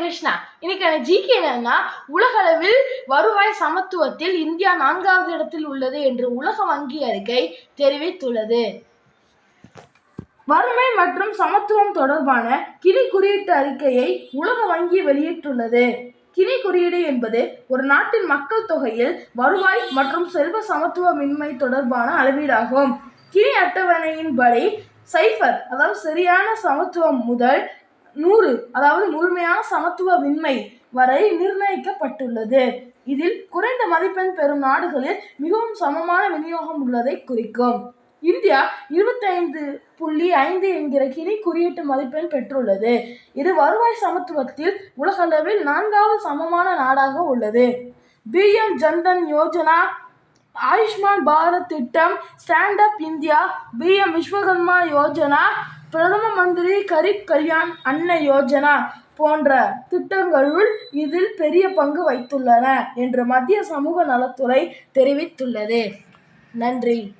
கிருஷ்ணா. இன்னைக்கான ஜிகே என்னன்னா உலகளவில் வருவாய் சமத்துவத்தில் இந்தியா நான்காவது இடத்தில் உள்ளது என்று உலக வங்கி அறிக்கை தெரிவித்துள்ளது. வறுமை மற்றும் சமத்துவம் தொடர்பான கினி குறியீட்டு அறிக்கையை உலக வங்கி வெளியிட்டுள்ளது. கினி குறியீடு என்பது ஒரு நாட்டின் மக்கள் தொகையில் வருவாய் மற்றும் செல்வ சமத்துவமின்மை தொடர்பான அளவீடாகும். கினி அட்டவணையின்படி சைஃபர் அதாவது சரியான சமத்துவம் முதல் நூறு அதாவது முழுமையான சமத்துவமின்மை வரை நிர்ணயிக்கப்பட்டுள்ளது. இதில் குறைந்த மதிப்பெண் பெறும் நாடுகளில் மிகவும் சமமான விநியோகம் உள்ளதை குறிக்கும். இந்தியா இருபத்தைந்து புள்ளி ஐந்து என்கிற கினி குறியீட்டு மதிப்பெண் பெற்றுள்ளது. இது வருவாய் சமத்துவத்தில் உலகளவில் நான்காவது சமமான நாடாக உள்ளது. பிஎம் ஜன்தன் யோஜனா ஆயுஷ்மான் பாரத் திட்டம் stand up India P M Vishwakarma Yojana Pradhan Mantri Garib Kalyan அன்ன யோஜனா போன்ற திட்டங்களுள் இதில் பெரிய பங்கு வைத்துள்ளன என்று மத்திய சமூக நலத்துறை தெரிவித்துள்ளது. நன்றி.